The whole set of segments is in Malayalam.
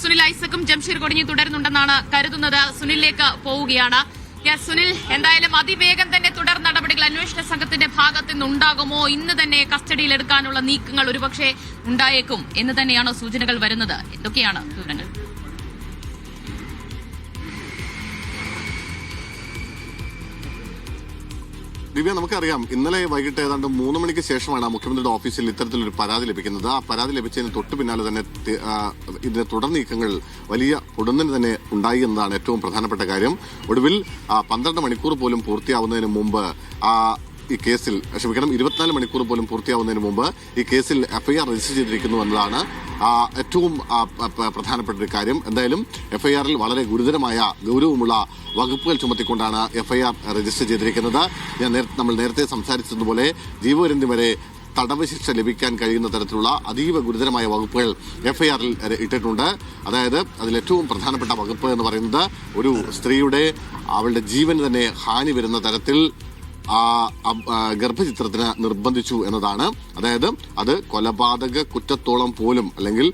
സുനിൽ ഐസക്കും ജംഷീർ കൊടിഞ്ഞി തുടരുന്നുണ്ടെന്നാണ് കരുതുന്നത്. സുനിലിലേക്ക് പോവുകയാണ്. സുനിൽ എന്തായാലും അതിവേഗം തന്നെ തുടർ നടപടികൾ അന്വേഷണ സംഘത്തിന്റെ ഭാഗത്ത് നിന്നുണ്ടാകുമോ ഇന്ന് തന്നെ കസ്റ്റഡിയിൽ എടുക്കാനുള്ള നീക്കങ്ങൾ ഒരുപക്ഷെ ഉണ്ടായേക്കും. എന്ന് തന്നെയാണ് സൂചനകൾ വരുന്നത്. എന്തൊക്കെയാണ് വിവരങ്ങൾ? ദിവ്യ നമുക്കറിയാം. ഇന്നലെ വൈകിട്ട് ഏതാണ്ട് മൂന്ന് മണിക്ക് ശേഷമാണ് മുഖ്യമന്ത്രിയുടെ ഓഫീസിൽ ഇത്തരത്തിലൊരു പരാതി ലഭിക്കുന്നത്. ആ പരാതി ലഭിച്ചതിന് തൊട്ട് പിന്നാലെ തന്നെ ഇതിന്റെ തുടർ നീക്കങ്ങൾ വലിയ ഉടനെ തന്നെ ഉണ്ടായി എന്നതാണ് ഏറ്റവും പ്രധാനപ്പെട്ട കാര്യം. ഒടുവിൽ പന്ത്രണ്ട് മണിക്കൂർ പോലും പൂർത്തിയാവുന്നതിന് മുമ്പ് ആ ഈ കേസിൽ ക്ഷമിക്കണം ഇരുപത്തിനാല് മണിക്കൂർ പോലും പൂർത്തിയാവുന്നതിന് മുമ്പ് ഈ കേസിൽ എഫ്ഐആർ രജിസ്റ്റർ ചെയ്തിരിക്കുന്നു എന്നതാണ് ഏറ്റവും പ്രധാനപ്പെട്ട ഒരു കാര്യം. എന്തായാലും എഫ്ഐആറിൽ വളരെ ഗുരുതരമായ ഗൗരവമുള്ള വകുപ്പുകൾ ചുമത്തിക്കൊണ്ടാണ് എഫ്ഐആർ രജിസ്റ്റർ ചെയ്തിരിക്കുന്നത്. ഞാൻ നമ്മൾ നേരത്തെ സംസാരിച്ചതുപോലെ ജീവപര്യന്തം വരെ തടവ് ശിക്ഷ ലഭിക്കാൻ കഴിയുന്ന തരത്തിലുള്ള അതീവ ഗുരുതരമായ വകുപ്പുകൾ എഫ്ഐആറിൽ ഇട്ടിട്ടുണ്ട്. അതായത് അതിൽ ഏറ്റവും പ്രധാനപ്പെട്ട വകുപ്പ് എന്ന് പറയുന്നത് ഒരു സ്ത്രീയുടെ അവളുടെ ജീവന് തന്നെ ഹാനി വരുന്ന തരത്തിൽ ഗർഭചിത്രത്തിന് നിർബന്ധിച്ചു എന്നതാണ്. അതായത് അത് കൊലപാതക കുറ്റത്തോളം പോലും അല്ലെങ്കിൽ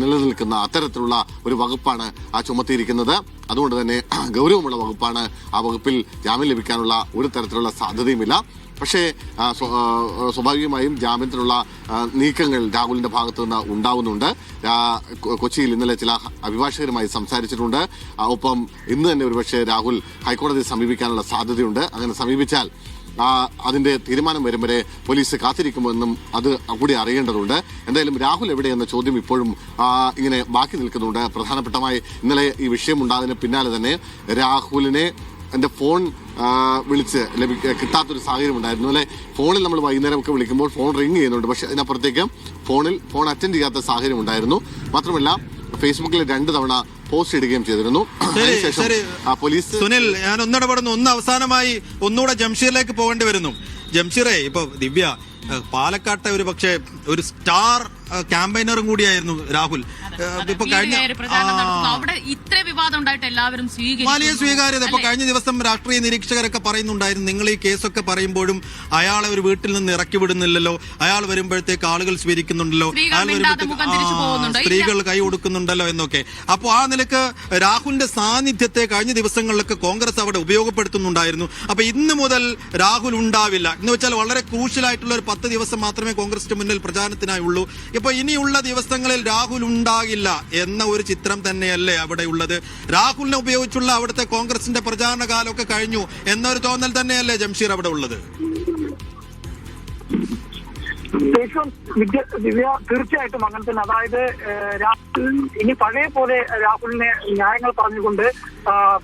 നിലനിൽക്കുന്ന അത്തരത്തിലുള്ള ഒരു വകുപ്പാണ് ആ ചുമത്തിയിരിക്കുന്നത്. അതുകൊണ്ട് തന്നെ ഗൗരവമുള്ള വകുപ്പാണ് ആ വകുപ്പിൽ ജാമ്യം ലഭിക്കാനുള്ള ഒരു തരത്തിലുള്ള സാധ്യതയുമില്ല. പക്ഷേ സ്വാഭാവികമായും ജാമ്യത്തിനുള്ള നീക്കങ്ങൾ രാഹുലിന്റെ ഭാഗത്തു നിന്ന് ഉണ്ടാവുന്നുണ്ട്. കൊച്ചിയിൽ ഇന്നലെ ചില അഭിഭാഷകരുമായി സംസാരിച്ചിട്ടുണ്ട്. ഒപ്പം ഇന്ന് തന്നെ ഒരുപക്ഷെ രാഹുൽ ഹൈക്കോടതിയെ സമീപിക്കാനുള്ള സാധ്യതയുണ്ട്. അങ്ങനെ സമീപിച്ചാൽ അതിന്റെ തീരുമാനം വരും വരെ പോലീസ് കാത്തിരിക്കുമെന്നും അത് കൂടി അറിയേണ്ടതുണ്ട്. എന്തായാലും രാഹുൽ എവിടെ എന്ന ചോദ്യം ഇപ്പോഴും ഇങ്ങനെ ബാക്കി നിൽക്കുന്നുണ്ട്. പ്രധാനപ്പെട്ടമായി ഇന്നലെ ഈ വിഷയം ഉണ്ടായതിന് പിന്നാലെ തന്നെ രാഹുലിനെ എന്റെ ഫോൺ വിളിച്ച് ലഭി കിട്ടാത്തൊരു സാഹചര്യം ഉണ്ടായിരുന്നു. അല്ലെ? ഫോണിൽ നമ്മൾ വൈകുന്നേരം ഒക്കെ വിളിക്കുമ്പോൾ ഫോൺ റിങ് ചെയ്യുന്നുണ്ട്. പക്ഷെ അതിനപ്പുറത്തേക്ക് ഫോണിൽ ഫോൺ അറ്റൻഡ് ചെയ്യാത്ത സാഹചര്യം ഉണ്ടായിരുന്നു. മാത്രമല്ല ഫേസ്ബുക്കിൽ രണ്ട് തവണ പോസ്റ്റ് ഇടുകയും ചെയ്തിരുന്നു. പോലീസ് സുനിൽ ഞാൻ ഒന്നിടപെടുന്നു. ഒന്ന് അവസാനമായി ഒന്നുകൂടെ ജംഷീറിലേക്ക് പോകേണ്ടി വരുന്നു. ജംഷീറെ ഇപ്പൊ ദിവ്യ പാലക്കാട്ടെ ഒരു പക്ഷേ ഒരു സ്റ്റാർ ക്യാമ്പയിനറും കൂടിയായിരുന്നു രാഹുൽ. ഇപ്പൊ കഴിഞ്ഞ അവിടെ ഇത്ര വിവാദം ഉണ്ടായിട്ട് എല്ലാവരും. വലിയ സ്വീകാര്യത ഇപ്പൊ കഴിഞ്ഞ ദിവസം രാഷ്ട്രീയ നിരീക്ഷകരൊക്കെ പറയുന്നുണ്ടായിരുന്നു. നിങ്ങൾ ഈ കേസൊക്കെ പറയുമ്പോഴും അയാളെ ഒരു വീട്ടിൽ നിന്ന് ഇറക്കി വിടുന്നില്ലല്ലോ. അയാൾ വരുമ്പോഴത്തേക്ക് ആളുകൾ സ്വീകരിക്കുന്നുണ്ടല്ലോ. അയാൾ വരുമ്പോഴത്തേക്ക്. സ്ത്രീകൾ കൈ കൊടുക്കുന്നുണ്ടല്ലോ എന്നൊക്കെ. അപ്പോൾ ആ നിലയ്ക്ക് രാഹുലിന്റെ സാന്നിധ്യത്തെ കഴിഞ്ഞ ദിവസങ്ങളിലൊക്കെ കോൺഗ്രസ് അവിടെ ഉപയോഗപ്പെടുത്തുന്നുണ്ടായിരുന്നു. അപ്പൊ ഇന്ന് മുതൽ രാഹുൽ ഉണ്ടാവില്ല. എന്ന് വെച്ചാൽ വളരെ ക്രൂഷ്യലായിട്ടുള്ള ഒരു പത്ത് ദിവസം മാത്രമേ കോൺഗ്രസിന്റെ മുന്നിൽ പ്രചാരണത്തിനായുള്ളൂ. ഇപ്പൊ ഇനിയുള്ള ദിവസങ്ങളിൽ രാഹുൽ ഉണ്ടാകില്ല. എന്ന ഒരു ചിത്രം തന്നെയല്ലേ അവിടെ ഉള്ളത്. രാഹുലിനെ ഉപയോഗിച്ചുള്ള അവിടുത്തെ കോൺഗ്രസിന്റെ പ്രചാരണ കാലമൊക്കെ കഴിഞ്ഞു എന്നൊരു തോന്നൽ തന്നെയല്ലേ ജംഷീർ അവിടെ ഉള്ളത്? വിദ്യ ദിവ്യ തീർച്ചയായിട്ടും അങ്ങനെ തന്നെ. അതായത് രാഹുൽ ഇനി പഴയ പോലെ രാഹുലിനെ ന്യായങ്ങൾ പറഞ്ഞുകൊണ്ട്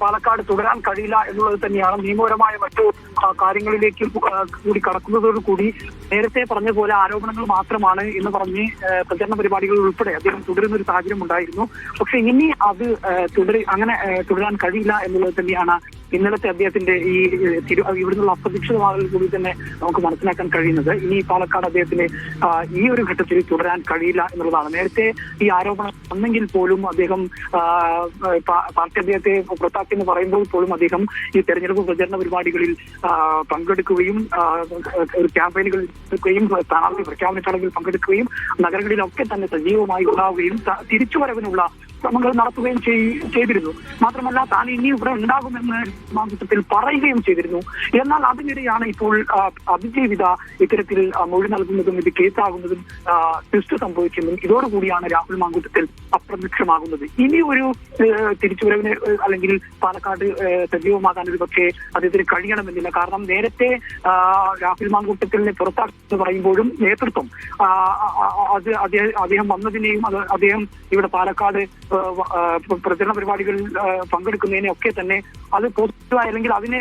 പാലക്കാട് തുടരാൻ കഴിയില്ല എന്നുള്ളത് തന്നെയാണ് നിയമപരമായ മറ്റു കാര്യങ്ങളിലേക്ക് കൂടി കടക്കുന്നതോടു കൂടി നേരത്തെ പറഞ്ഞ പോലെ ആരോപണങ്ങൾ മാത്രമാണ് എന്ന് പറഞ്ഞ് പ്രചരണ പരിപാടികൾ ഉൾപ്പെടെ അദ്ദേഹം തുടരുന്ന ഒരു സാഹചര്യം ഉണ്ടായിരുന്നു. പക്ഷെ ഇനി അത് തുടരി അങ്ങനെ തുടരാൻ കഴിയില്ല എന്നുള്ളത് തന്നെയാണ് ഇന്നലത്തെ അദ്ദേഹത്തിന്റെ ഈ തിരു ഇവിടുന്നുള്ള അപ്രതീക്ഷിതമാകൽ കൂടി തന്നെ നമുക്ക് മനസ്സിലാക്കാൻ കഴിയുന്നത്. ഇനി പാലക്കാട് അദ്ദേഹത്തിന് ഈ ഒരു ഘട്ടത്തിൽ തുടരാൻ കഴിയില്ല എന്നുള്ളതാണ്. നേരത്തെ ഈ ആരോപണം വന്നെങ്കിൽ പോലും അദ്ദേഹം പാർട്ടി അദ്ദേഹത്തെ പുറത്താക്കി എന്ന് പറയുമ്പോൾ പോലും അദ്ദേഹം ഈ തെരഞ്ഞെടുപ്പ് പ്രചരണ പരിപാടികളിൽ പങ്കെടുക്കുകയും ഒരു ക്യാമ്പയിനുകളിൽ എടുക്കുകയും സ്ഥാനാർത്ഥി പ്രഖ്യാപന ചടങ്ങിൽ പങ്കെടുക്കുകയും നഗരങ്ങളിലൊക്കെ തന്നെ സജീവമായി ഉണ്ടാവുകയും തിരിച്ചുവരവിനുള്ള ശ്രമങ്ങൾ നടത്തുകയും ചെയ്തിരുന്നു. മാത്രമല്ല താൻ ഇനി ഇവിടെ ഉണ്ടാകുമെന്ന് മാസത്തിൽ പറയുകയും ചെയ്തിരുന്നു. എന്നാൽ അതിനിടെയാണ് ഇപ്പോൾ അതിജീവിത ഇത്തരത്തിൽ മൊഴി നൽകുന്നതും ഇത് കേസാകുന്നതും ട്വിസ്റ്റ് സംഭവിക്കുന്നതും ഇതോടുകൂടിയാണ് രാഹുൽ മാങ്കൂട്ടത്തിൽ അപ്രത്യക്ഷമാകുന്നത്. ഇനി ഒരു തിരിച്ചുവരവിന് അല്ലെങ്കിൽ പാലക്കാട് സജീവമാകാൻ ഒരു പക്ഷേ അദ്ദേഹത്തിന് കഴിയണമെന്നില്ല. കാരണം നേരത്തെ രാഹുൽ മാങ്കൂട്ടത്തിനെ പുറത്താക്കുമെന്ന് പറയുമ്പോഴും നേതൃത്വം അത് അദ്ദേഹം വന്നതിനെയും അത് അദ്ദേഹം ഇവിടെ പാലക്കാട് പ്രചരണ പരിപാടികളിൽ പങ്കെടുക്കുന്നതിനെയൊക്കെ തന്നെ അത് പോസിറ്റീവായി അല്ലെങ്കിൽ അതിനെ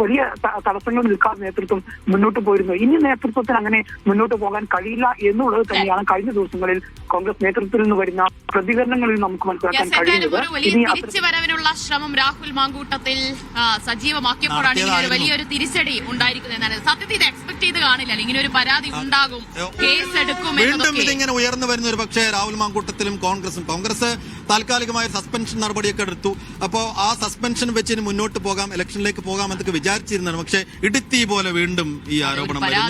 വലിയ തടസ്സങ്ങൾ നിൽക്കാതെ നേതൃത്വം മുന്നോട്ട് പോയിരുന്നു. ഇനി നേതൃത്വത്തിന് അങ്ങനെ മുന്നോട്ട് പോകാൻ കഴിയില്ല എന്നുള്ളത് തന്നെയാണ് കഴിഞ്ഞ ദിവസങ്ങളിൽ കോൺഗ്രസ് നേതൃത്വത്തിൽ നിന്ന് വരുന്ന പ്രതികരണങ്ങളിൽ നമുക്ക് മനസ്സിലാക്കാൻ കഴിയുന്നത് ഒരു വലിയ ഇനി അത്ര- തിരിച്ചു വരവിനുള്ള ശ്രമം രാഹുൽ മാങ്കൂട്ടത്തിൽ സജീവമാക്കിയപ്പോഴാണ് ഇങ്ങനെ ഒരു വലിയൊരു തിരിച്ചടി ഉണ്ടായിരിക്കുന്നത്. സത്യത്തിൽ ഇത് എക്സ്പെക്ട് ചെയ്ത് കാണില്ല. ഇങ്ങനെ ഒരു പരാതി ഉണ്ടാകും. കേസ് എടുക്കും വീണ്ടും ഇതിങ്ങനെ ഉയർന്നു വരുന്ന ഒരു പക്ഷേ രാഹുൽ മാങ്കൂട്ടത്തിലും കോൺഗ്രസും. കോൺഗ്രസ് താൽക്കാലികമായ സസ്പെൻഷൻ നടപടിയൊക്കെ എടുത്തു. അപ്പോൾ ആ സസ്പെൻഷൻ വെച്ച് ഇനി മുന്നോട്ട് പോകാം ഇലക്ഷനിലേക്ക് പോകാം എന്നൊക്കെ വിചാരിച്ചിരുന്നതാണ്. പക്ഷെ ഇടുത്തി പോലെ വീണ്ടും ഈ ആരോപണം വരുന്നു.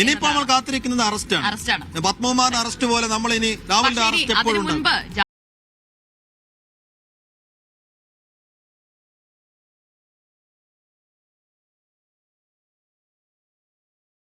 ഇനിയിപ്പോ നമ്മൾ. കാത്തിരിക്കുന്നത് അറസ്റ്റാണ് അറസ്റ്റാണ്. പത്മകുമാറിന്റെ അറസ്റ്റ് പോലെ നമ്മൾ ഇനി രാഹുലിന്റെ അറസ്റ്റ് എപ്പോഴും